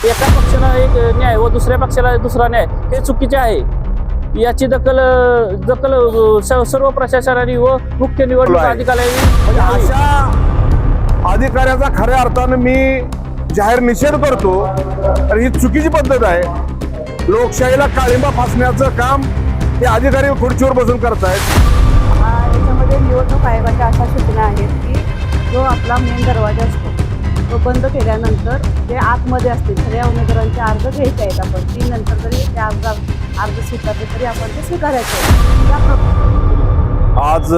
एका पक्षाला एक न्याय व दुसऱ्या पक्षाला दुसरा न्याय हे चुकीचे आहे याची दखल दखल सर्व प्रशासनाने व मुख्य निवडणूक. अधिकाऱ्यांनी घ्यावी. अशा अधिकाऱ्याचा खऱ्या अर्थानं मी जाहीर निषेध करतो तर ही चुकीची पद्धत आहे लोकशाहीला काळिंबा फासण्याचं काम हे अधिकारी खुर्चीवर बसून करतायत आ, याच्यामध्ये निवडणूक आयोगाच्या अशा सूचना आहेत की जो आपला मेन दरवाजा असतो बंद केल्यानंतर जे आतमध्ये असतील सगळ्या उमेदवारांचे अर्ज घ्यायचे आहेत आपण. ती नंतर जरी ते अर्ज अर्ज स्वीकारले तरी आपण ते स्वीकारायचे आज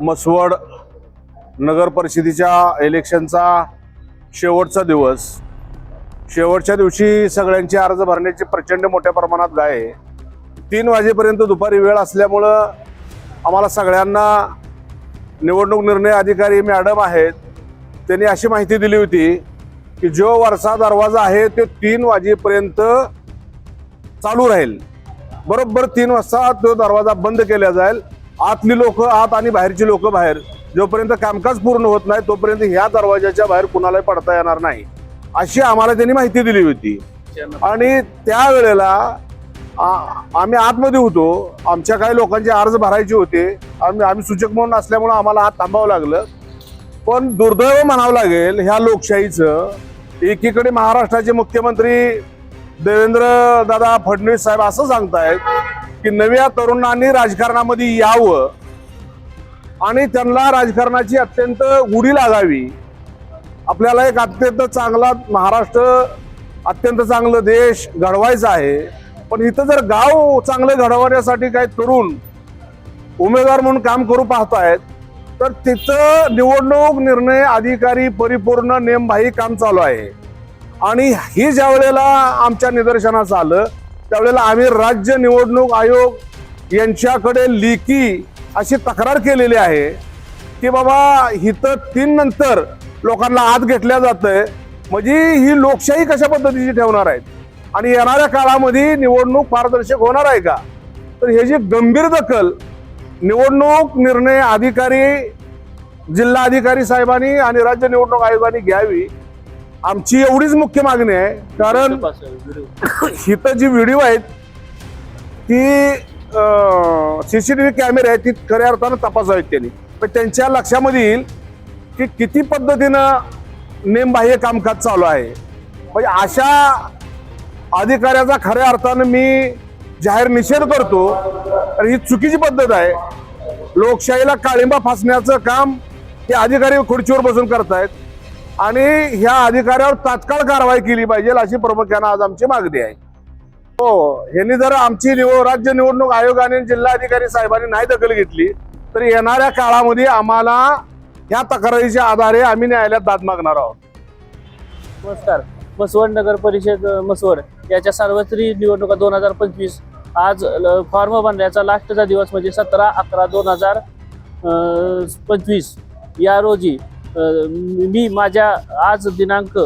मसवड नगर परिषदेच्या इलेक्शनचा शेवटचा दिवस. शेवटच्या दिवशी सगळ्यांचे अर्ज भरण्याची प्रचंड मोठ्या प्रमाणात गाय आहे. तीन वाजेपर्यंत दुपारी वेळ असल्यामुळं आम्हाला सगळ्यांना निवडणूक निर्णय अधिकारी मॅडम आहेत. त्यांनी अशी माहिती दिली होती की जो वरचा दरवाजा आहे तो तीन वाजेपर्यंत चालू राहील. बरोबर तीन वाजता तो दरवाजा बंद केला जाईल. आतली लोक आत आणि बाहेरची लोक बाहेर. जोपर्यंत कामकाज पूर्ण होत नाही तोपर्यंत ह्या दरवाजाच्या बाहेर कुणालाही पडता येणार नाही. अशी आम्हाला त्यांनी माहिती दिली होती. आणि त्यावेळेला आम्ही आतमध्ये होतो. आमच्या काही लोकांचे अर्ज भरायचे होते. आम्ही आम्ही सूचक म्हणून असल्यामुळं आम्हाला आत थांबावं लागलं. पण दुर्दैव म्हणावं लागेल ह्या लोकशाहीचं एकीकडे महाराष्ट्राचे मुख्यमंत्री देवेंद्र दादा फडणवीस साहेब असं सांगतायत की नव्या तरुणांनी राजकारणामध्ये यावं आणि त्यांना राजकारणाची अत्यंत उडी लागावी. आपल्याला एक अत्यंत चांगला महाराष्ट्र अत्यंत चांगलं देश घडवायचा आहे. पण इथं जर गाव चांगलं घडवण्यासाठी काही तरुण उमेदवार म्हणून काम करू पाहतायत तर तिथं निवडणूक निर्णय अधिकारी परिपूर्ण नेमबाही काम चालू आहे. आणि ही ज्या वेळेला आमच्या निदर्शनास आलं त्यावेळेला आम्ही राज्य निवडणूक आयोग यांच्याकडे लेखी अशी तक्रार केलेली आहे की बाबा इथं तीन नंतर लोकांना आत घेतल्या जातंय. म्हणजे ही लोकशाही कशा पद्धतीची ठेवणार आहेत? आणि येणाऱ्या काळामध्ये निवडणूक पारदर्शक होणार आहे का? तर ह्याची गंभीर दखल निवडणूक निर्णय अधिकारी जिल्हा अधिकारी साहेबांनी आणि राज्य निवडणूक आयोगाने घ्यावी. आमची एवढीच मुख्य मागणी आहे. कारण इथं जी व्हिडिओ आहेत ती सीसीटीव्ही कॅमेरे आहेत ती खऱ्या अर्थानं तपासावीत त्यांनी. पण त्यांच्या लक्षामध्ये येईल की किती पद्धतीनं नेमबाह्य कामकाज चालू आहे. म्हणजे अशा अधिकाऱ्याचा खऱ्या अर्थानं मी जाहीर निषेध करतो. तर ही चुकीची पद्धत आहे. लोकशाहीला काळिंबा फासण्याचं काम हे अधिकारी खुर्चीवर बसून करतायत. आणि ह्या अधिकाऱ्यावर तात्काळ कारवाई केली पाहिजे अशी प्रामुख्यानं आज आमची मागणी आहे. हो ह्यांनी जर आमची निवड राज्य निवडणूक आयोगाने जिल्हाधिकारी साहेबांनी नाही दखल घेतली तर येणाऱ्या काळामध्ये आम्हाला ह्या तक्रारीच्या आधारे आम्ही न्यायालयात दाद मागणार आहोत. नमस्कार. मसवड नगर परिषद मसवड याच्या सार्वत्रिक निवडणुका दोन हजार पंचवीस आज ल- फॉर्म भरण्याचा लास्टचा दिवस म्हणजे सतरा अकरा दोन हजार पंचवीस. या रोजी मी माझ्या आज दिनांक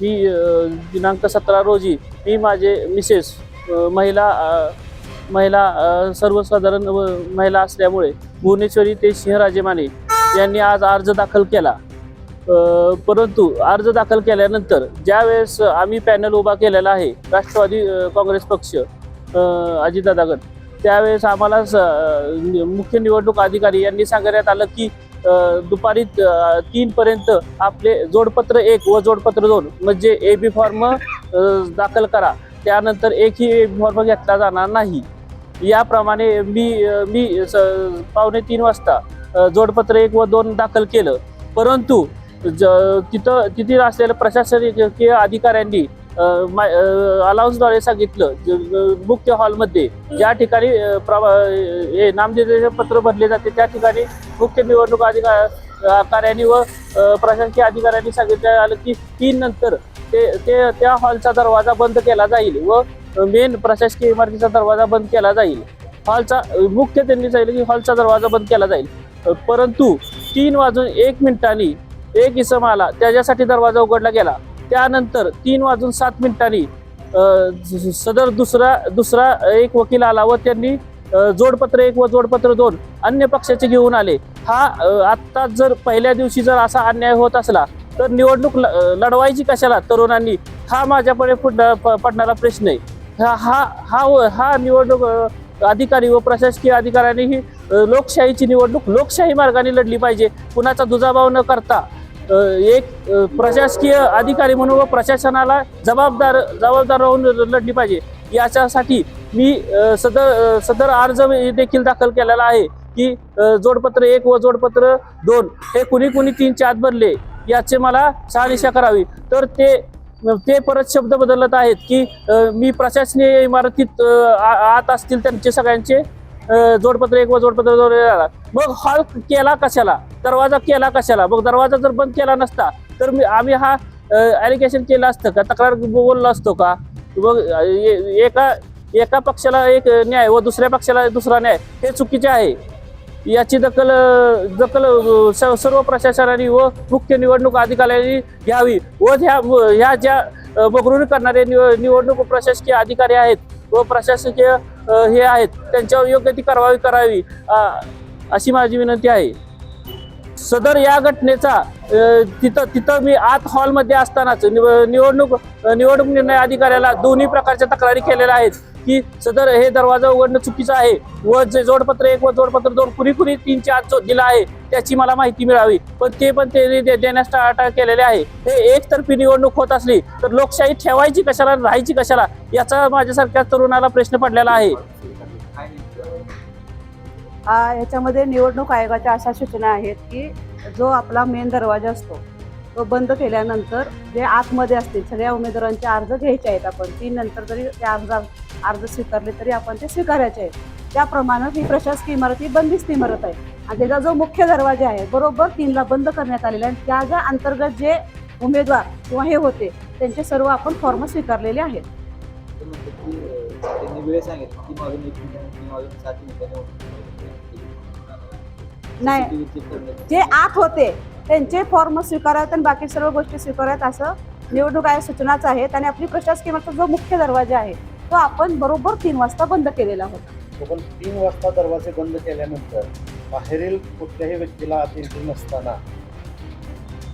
मी दिनांक सतरा रोजी मी माझे मिसेस महिला महिला सर्वसाधारण व महिला असल्यामुळे भुवनेश्वरी ते सिंहराजे माने यांनी आज अर्ज दाखल केला. परंतु अर्ज दाखल केल्यानंतर ज्यावेळेस आम्ही पॅनल उभा केलेला आहे राष्ट्रवादी काँग्रेस पक्ष अजितदादा गट. त्यावेळेस आम्हाला स- मुख्य निवडणूक अधिकारी यांनी सांगण्यात आलं की दुपारी तीनपर्यंत तीन पर्यंत आपले जोडपत्र एक व जोडपत्र दोन म्हणजे ए बी फॉर्म दाखल करा. त्यानंतर एकही ए बी फॉर्म घेतला जाणार नाही. याप्रमाणे मी मी स- पावणे तीन वाजता जोडपत्र एक व दोन दाखल केलं. परंतु ज तिथं तिथे असलेल्या प्रशासकीय अधिकाऱ्यांनी अलाउन्सद्वारे सांगितलं मुख्य हॉलमध्ये ज्या ठिकाणी प्रवा हे नामनिर्देशन पत्र भरले जाते त्या ठिकाणी मुख्य निवडणूक अधिकाऱ्यांनी व प्रशासकीय अधिकाऱ्यांनी सांगितलं आलं की तीन नंतर ते ते त्या हॉलचा दरवाजा बंद केला जाईल व मेन प्रशासकीय इमारतीचा दरवाजा बंद केला जाईल. हॉलचा मुख्य त्यांनी सांगितलं की हॉलचा दरवाजा बंद केला जाईल. परंतु तीन वाजून एक मिनिटांनी एक इसम आला त्याच्यासाठी दरवाजा उघडला गेला. त्यानंतर तीन वाजून सात मिनिटांनी सदर दुसरा दुसरा एक वकील आला व त्यांनी जोडपत्र एक व जोडपत्र दोन अन्य पक्षाचे घेऊन आले. हा आत्ता जर पहिल्या दिवशी जर असा अन्याय होत असला तर निवडणूक ल- लढवायची कशाला तरुणांनी? हा माझ्यापुढे प- पडणारा प्रश्न आहे. हा हा हा हा निवडणूक अधिकारी व प्रशासकीय अधिकाऱ्यांनी ही लोकशाहीची निवडणूक लोकशाही मार्गाने लढली पाहिजे. कुणाचा दुजाभाव न करता एक प्रशासकीय अधिकारी म्हणून व प्रशासनाला जबाबदार जबाबदार राहून लढली पाहिजे. याच्यासाठी मी सदर सदर अर्ज देखील दाखल केलेला आहे की जोडपत्र एक व जोडपत्र दोन हे कुणी कुणी तीनच्या आत भरले याचे मला शहानिशा करावी. तर ते ते परत शब्द बदलत आहेत की मी प्रशासनीय इमारतीत आ- आत असतील त्यांचे सगळ्यांचे जोडपत्र एक व जोडपत्र दोन आला. मग हॉल केला कशाला? दरवाजा केला कशाला? मग दरवाजा जर बंद केला नसता तर मी आम्ही हा ॲलिगेशन केलं असतं का? तक्रार बोललो असतो का? मग ए- एका एका पक्षाला एक न्याय व दुसऱ्या पक्षाला दुसरा न्याय हे चुकीचे आहे. याची दखल दखल स- सर्व प्रशासनाने व मुख्य निवडणूक अधिकाऱ्यांनी घ्यावी व ह्या ह्या ज्या अ, बगरुरी करणारे निव निवडणूक प्रशासकीय अधिकारी आहेत व प्रशासकीय हे आहेत त्यांच्यावर योग्य ती कारवाई करावी अशी माझी विनंती आहे. सदर या घटनेचा तिथं तिथं मी आत हॉलमध्ये असतानाच निव- निवडणूक निवडणूक निर्णय अधिकाऱ्याला दोन्ही प्रकारच्या तक्रारी केलेल्या आहेत की सदर हे दरवाजा उघडणं चुकीचं आहे व जे जोडपत्र एक व जोडपत्र दोन कुणी कुणी तीन चार जो दिला आहे त्याची मला माहिती मिळावी. पण ते पण ते दे- देण्यास टाळाटाळ केलेले आहे. हे एकतर्फी निवडणूक होत असली तर लोकशाही ठेवायची कशाला राहायची कशाला याचा माझ्यासारख्या तरुणाला प्रश्न पडलेला आहे. याच्यामध्ये निवडणूक आयोगाच्या अशा सूचना आहेत की जो आपला मेन दरवाजा असतो तो बंद केल्यानंतर जे आतमध्ये असतील सगळ्या उमेदवारांचे अर्ज घ्यायचे आहेत आपण. तीन नंतर जरी ते अर्ज अर्ज स्वीकारले तरी आपण ते स्वीकारायचे आहेत. त्याप्रमाणे ही प्रशासकीय इमारत ही बंदिस्त इमारत आहे. आणि त्याचा जो मुख्य दरवाजा आहे बरोबर तीनला बंद करण्यात आलेला आहे. आणि त्या ज्या अंतर्गत जे उमेदवार किंवा हे होते त्यांचे सर्व आपण फॉर्म स्वीकारलेले आहेत. की त्यांनी वेळ सांगितली नाही. जे आत होते त्यांचे फॉर्म स्वीकारावेत आणि बाकी सर्व गोष्टी स्वीकाराव्यात असं निवडणूक आयोग सूचनाच आहेत आणि आपली प्रशासकीय जो मुख्य दरवाजा आहे तो आपण बरोबर तीन वाजता बंद केलेला होता. पण तीन वाजता दरवाजे बंद केल्यानंतर बाहेरील कुठल्याही व्यक्तीला आत एंट्री नसताना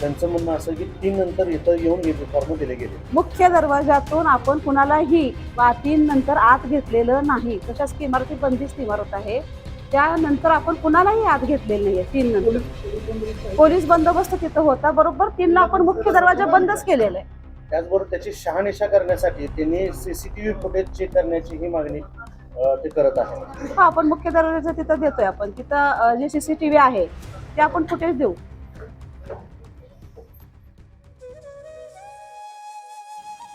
त्यांचं म्हणणं असं की तीन नंतर इथं येऊन फॉर्म दिले गेले. मुख्य दरवाजातून आपण कुणालाही तीन नंतर आत घेतलेलं नाही. प्रशासकीय इमारत बंदिस्त इमारत आहे. त्यानंतर आपण कुणालाही आत घेतलेलं नाहीये तीन नंतर. पोलीस बंदोबस्त तिथं होता बरोबर? तीनला आपण मुख्य दरवाजा बंदच केलेला आहे. त्याचबरोबर त्याची शहानिशा करण्यासाठी त्यांनी सीसीटीव्ही फुटेज चेक करण्याची ही मागणी ते करत आहे हा आपण मुख्य दरवाजा तिथं देतोय आपण. तिथं जे सीसीटीव्ही आहे ते आपण फुटेज देऊ.